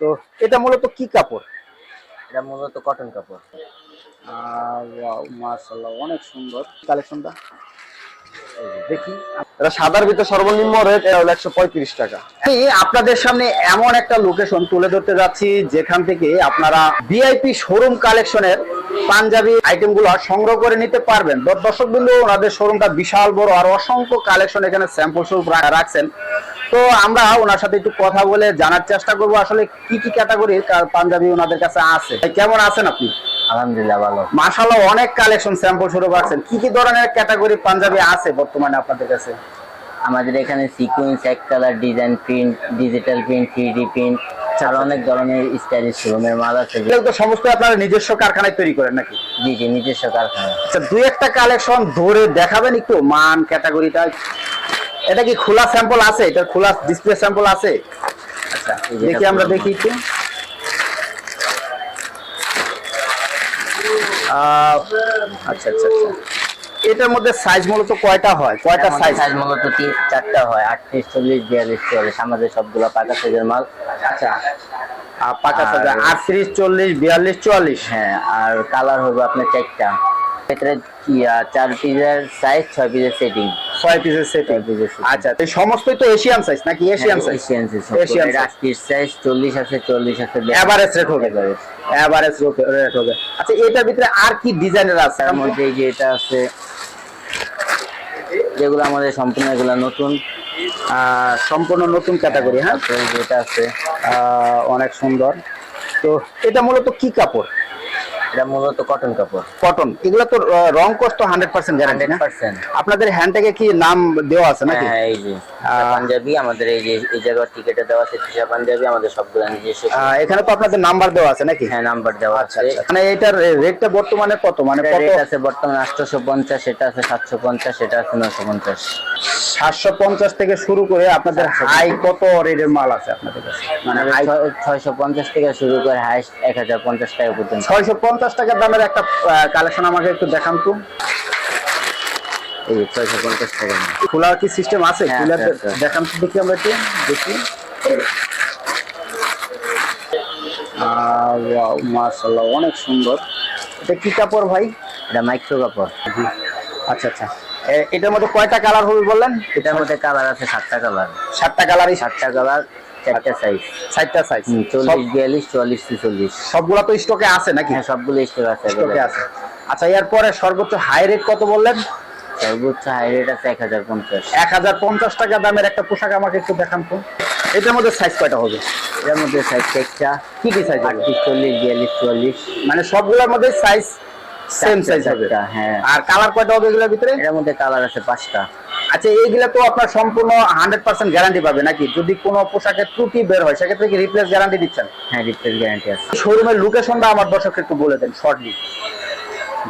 তো এটা মূলত কি কাপড়? এটা মূলত কটন কাপড়। মার্শাল্লাহ অনেক সুন্দর। কালেকশনটা? দেখি। এটা সাদার ভিতরে সর্বনিম্ন রেট হলো একশো পঁয়ত্রিশ টাকা। আমি আপনাদের সামনে এমন একটা লোকেশন তুলে ধরতে যাচ্ছি যেখান থেকে আপনারা ভিআইপি শোরুম কালেকশনের পাঞ্জাবি আইটেমগুলো সংগ্রহ করে নিতে পারবেন। দর্শক বিন্দু ওনাদের শোরুমটা বিশাল বড় আর অসংখ্য কালেকশন এখানে স্যাম্পল স্বরূপ রাখছেন। তো আমরা ওনার সাথে একটু কথা বলে জানার চেষ্টা করব আসলে কি কি ক্যাটাগরির পাঞ্জাবি ওনাদের কাছে আছে। কেমন আছেন আপনি? আলহামদুলিল্লাহ ভালো। মাশাআল্লাহ অনেক কালেকশন স্যাম্পল শুরু রাখছেন কি কি ধরনের ক্যাটাগরি পাঞ্জাবি আছে বর্তমানে আপনাদের কাছে? আমাদের এখানে সিকুয়েন্স এক colour design print digital print three print আর অনেক ধরনের স্টাইলিশ শোরুমের মাল আছে। এগুলো তো সমস্ত আপনারা নিজস্ব কারখানায় তৈরি করেন নাকি? জি জি নিজস্ব কারখানা। আচ্ছা দুই একটা কালেকশন ধরে দেখাবেন একটু মান ক্যাটাগরিটা এটা কি খোলা স্যাম্পল আছে? এটা খোলা ডিসপ্লে স্যাম্পল আছে? আচ্ছা দেখি আমরা দেখি একটু। আচ্ছা আচ্ছা আচ্ছা। এটার মধ্যে সাইজ মূলত কয়টা হয়? কয়টা সাইজ সাইজ মূলত তিন চারটা হয়। আটত্রিশ চল্লিশ বিয়াল্লিশ চল্লিশ আমাদের সবগুলো পাকা সাইজের মাল। আচ্ছা। আর- সাইজ আটত্রিশ চল্লিশ বিয়াল্লিশ চুয়াল্লিশ। হ্যাঁ আর কালার হবে আপনার চারটা। এখানে কি, চার পিসের সাইজ ছয় পিসের সেটিং ছয় পিসের সেট। আচ্ছা এই সমস্তই তো এশিয়ান সাইজ নাকি Asian size Asian Asian size size চল্লিশ আছে চল্লিশ আছে এভারেজ রেট হবে। এভারেজ রেট হবে আচ্ছা এটার ভিতরে আর কি ডিজাইনের আছে? মধ্যে যে এটা আছে যেগুলো আমাদের সম্পূর্ণ এগুলো নতুন। সম্পূর্ণ নতুন ক্যাটাগরি হ্যাঁ? যেটা আছে অনেক সুন্দর। তো এটা মূলত কি কাপড়? এটা মূলত কটন কাপড়। কটন এগুলো তো রং কষ্ট হান্ড্রেড পার্সেন্ট গ্যারান্টি না? আপনাদের হ্যান্ডটাকে কি নাম দেওয়া আছে নাকি? হ্যাঁ এই যে পাঞ্জাবি আমাদের এই যে এই জায়গার টিকেটে দেওয়া আছে তৃষা পাঞ্জাবি আমাদের সবগুলো নিজস্ব এখানে তো আপনাদের নাম্বার দেওয়া আছে নাকি? হ্যাঁ নাম্বার দেওয়া আচ্ছা আছে। মানে এটার রেটটা বর্তমানে কত? মানে কত? রেট আছে বর্তমানে আটশোশো পঞ্চাশ এটা আছে সাতশো পঞ্চাশ সেটা আছে নশো পঞ্চাশ সাতশো পঞ্চাশ থেকে শুরু করে আপনাদের হাই কত রেটের মাল আছে আপনাদের কাছে? মানে হাই ছয়শো পঞ্চাশ থেকে শুরু করে হাইস্ট এক হাজার পঞ্চাশ টাকা পর্যন্ত। ছয়শো পঞ্চাশ টাকার দামের একটা কালেকশন আমাকে একটু দেখান তো। এই ছয়শো পঞ্চাশ টাকা। খোলার কি সিস্টেম আছে? হ্যাঁ, আছে, আছে। দেখান তো দেখি আমরা একটু দেখি। মার্শাল্লাহ অনেক সুন্দর। এটা কি কাপড় ভাই? এটা মাইক্রো কাপড়। আচ্ছা আচ্ছা। এটার মধ্যে কয়টা কালার হবে বললেন? এটার মধ্যে কালার আছে সাতটা কালার সাতটা কালারই সাতটা কালার চারটা সাইজ সাতটা সাইজ চল্লিশ বিয়াল্লিশ চুয়াল্লিশ ছেচল্লিশ। সবগুলা তো স্টকে আছে নাকি? হ্যাঁ সবগুলো স্টোর আছে স্টকে আছে। আচ্ছা এরপরে সর্বোচ্চ হাই রেট কত বললেন? সর্বোচ্চ হাই রেট আছে এক হাজার পঞ্চাশ। এক হাজার পঞ্চাশ টাকা দামের একটা পোশাক আমাকে একটু দেখান তো। এটার মধ্যে সাইজ কয়টা হবে? এর মধ্যে সাইজ একটা। কি কি সাইজ আটত্রিশ চল্লিশ বিয়াল্লিশ চুয়াল্লিশ। মানে সবগুলোর মধ্যে সাইজ সেম সাইজ হবে। হ্যাঁ। আর কালার কয়টা হবে এগুলোর ভিতরে? এর মধ্যে কালার আছে পাঁচটা। আচ্ছা এইগুলা তো আপনার সম্পূর্ণ হান্ড্রেড পার্সেন্ট গ্যারান্টি পাবে নাকি? যদি কোনো পোশাকের ত্রুটি বের হয় সেক্ষেত্রে কি রিপ্লেস গ্যারান্টি দিচ্ছেন? হ্যাঁ রিপ্লেস গ্যারান্টি আছে। শোরুমের লোকেশনটা আমার দর্শককে একটু বলে দেন শর্টলি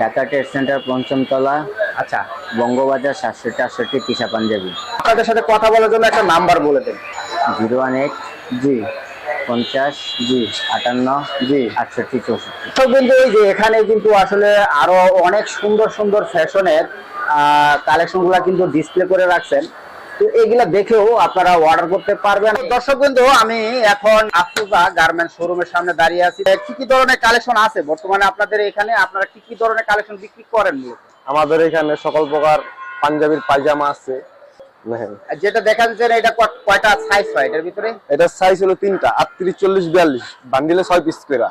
ঢাকা ট্রেড সেন্টার পঞ্চমতলা আচ্ছা। বঙ্গবাজার সাতষট্টি আটষট্টি তিশা পাঞ্জাবি। আপনাদের সাথে কথা বলার জন্য একটা নাম্বার বলে দেন। জিরো ওয়ান এইট জি। পঞ্চাশ জি আটান্ন জি। আটষট্টি চৌষট্টি। তো কিন্তু এই যে এখানে কিন্তু আসলে আরও অনেক সুন্দর সুন্দর ফ্যাশনের কালেকশনগুলা কিন্তু ডিসপ্লে করে রাখছেন। তো এগুলা দেখেও আপনারা অর্ডার করতে পারবেন। দর্শক কিন্তু আমি এখন আফরুজা গার্মেন্ট শোরুমের সামনে দাঁড়িয়ে আছি। কি কি ধরনের কালেকশন আছে? বর্তমানে আপনাদের এখানে আপনারা কি কি ধরনের কালেকশন বিক্রি করেন? আমাদের এখানে সকল প্রকার পাঞ্জাবির পায়জামা আছে। যেটা দেখা যাচ্ছে এটা কয়টা সাইজ হয় এটার ভিতরে? এটার সাইজ হলো তিনটা আটত্রিশ চল্লিশ বিয়াল্লিশ। বান্ডিলে ছয় পিস করে।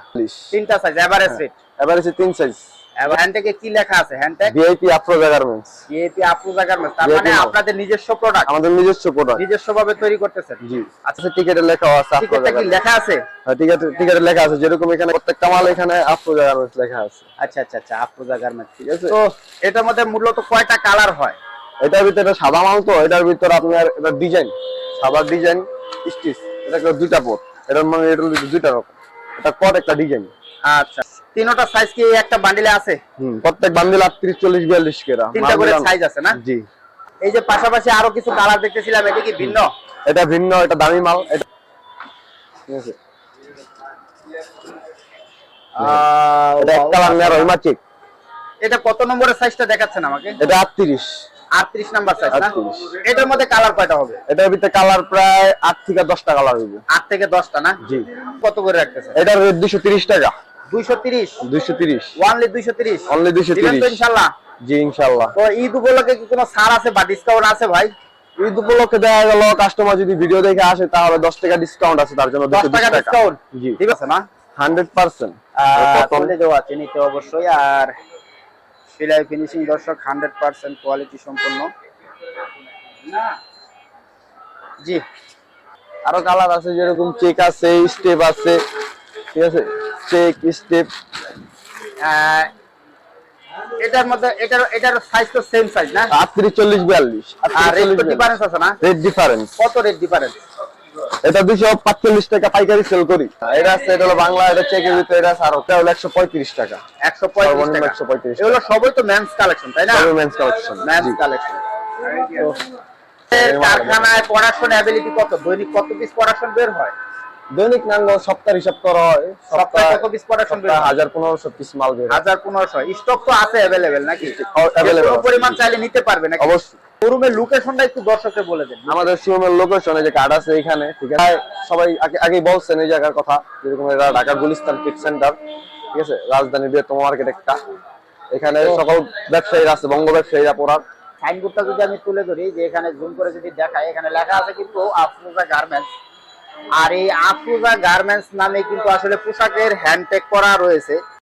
তিনটা সাইজ এভারেজ রেট আছে তিন সাইজ এবার হ্যান্ডটেকে কি লেখা আছে? Handtech VIP Afroza garments BAP Afruza garments তার মানে আপনাদের নিজস্ব প্রোডাক্ট আমাদের নিজস্ব প্রোডাক্ট নিজস্ব ভাবে তৈরি করতেছেন? জি। আচ্ছা। টিকেটে লেখাও আছে আফরোজা কি লেখা আছে? টিকেটে টিকেটে লেখা আছে। যেরকম এখানে প্রত্যেকটা মাল এখানে আফরোজা গার্মেন্টস লেখা আছে। আচ্ছা আচ্ছা আচ্ছা আফরোজা গার্মেন্টস ঠিক আছে। তো এটার মধ্যে মূলত কয়টা কালার হয়? এটার ভিতরে সাদা মাল তো এটার ভিতরে আপনার এটা ডিজাইন সাদা ডিজাইন স্টিচ এটা দুইটা পট এটার মানে এটার দুইটা রকম। এটা পট একটা ডিজাইন আচ্ছা। তিনটা সাইজ কি একটা বান্ডিলে আছে? হুম প্রত্যেক বান্ডিল আটত্রিশ চল্লিশ বিয়াল্লিশ কেরা তিনটা করে সাইজ আছে না? জি। এই যে পাশাপাশি আরও কিছু কালার দেখতেছিলাম এটা কি ভিন্ন? এটা ভিন্ন এটা দামি মাল এটা ঠিক আছে। এটা কালার নেয়ার এটা কত নম্বরের সাইজটা দেখাচ্ছেন আমাকে? এটা আটত্রিশ। আটত্রিশ নাম্বার সাইজ না? এটার মধ্যে কালার কয়টা হবে? এটার ভিতরে কালার প্রায় আট থেকে দশটা কালার হইব। আট থেকে দশটা না? জি। কত করে রাখতেছে এটার রেট দুশো তিরিশ টাকা। দুইশো তিরিশ। দুইশো তিরিশ। ওয়ানলি দুইশো তিরিশ। অনলি দুইশো দিবেন তো তিরিশ ইনশাল্লাহ? জি ইনশাল্লাহ। তো ঈদ উপলক্ষে কি কোনো ছাড় আছে বা ডিসকাউন্ট আছে ভাই? ঈদ উপলক্ষে দেখা গেল কাস্টমার যদি ভিডিও দেখে আসে তাহলে দশ টাকা ডিসকাউন্ট আছে তার জন্য দশ দুশো টাকা টাকা। ডিসকাউন্ট জি। ঠিক আছে না? Hundred percent. তুলে দেওয়া আছে নিতে অবশ্যই। আর সেলাই ফিনিশিং দর্শক হান্ড্রেড পার্সেন্ট কোয়ালিটি সম্পন্ন। জি। আরও কালার আছে যেরকম চেক আছে স্টেপ আছে। ঠিক আছে? চেক স্টেপ এটার মধ্যে এটার এটার সাইজ তো সেম সাইজ না? আটত্রিশ চল্লিশ বিয়াল্লিশ আর রেট তো ডিফারেন্স আছে না? রেট ডিফারেন্স কত রেট ডিফারেন্স এটা দুশো পাঁচচল্লিশ টাকা পাইকারি সেল করি। এটা আছে এটা হলো বাংলা এটা চেকের ভিতরে এটা আছে আর। ওটা হলো একশো পঁয়ত্রিশ টাকা। একশো পঁয়ত্রিশ সর্বনিম্ন টাকা। 135 এগুলো সবই তো মেন্স কালেকশন তাই না? মেন্স কালেকশন মেন্স কালেকশন কারখানায় প্রোডাকশন অ্যাবিলিটি কত? দৈনিক কত পিস প্রোডাকশন বের হয়? দৈনিক নাঙ্গ সপ্তাহ হিসাব করা হয়। সপ্তাহে কত পিস প্রোডাকশন বের হয়? হাজার পনেরোশো পিস মাল বের হয়। হাজার পনেরোশো। স্টক তো আছে অ্যাভেলেবেল নাকি? যে পরিমাণ চাইলে নিতে পারবে নাকি? অবশ্যই। শোরুমের লোকেশনটা একটু দর্শককে বলে দেন। আমাদের শোরুমের লোকেশনে যে কার্ড আছে এখানে ঠিক আছে? সবাই আগে আগেই বলছেন এই জায়গার কথা যেরকম এটা ঢাকা গুলিস্তান ফিট সেন্টার ঠিক আছে? রাজধানী বৃহত্তম মার্কেট একটা। এখানে সকল ব্যবসায়ীরা আছে বঙ্গ ব্যবসায়ীরা পড়ার। সাইনবোর্ডটা যদি আমি তুলে ধরি যে এখানে জুম করে যদি দেখাই এখানে লেখা আছে কিন্তু আফরোজা গার্মেন্টস আর এই আফরোজা গার্মেন্টস নামে কিন্তু আসলে পোশাকের হ্যান্ডটেক করা রয়েছে।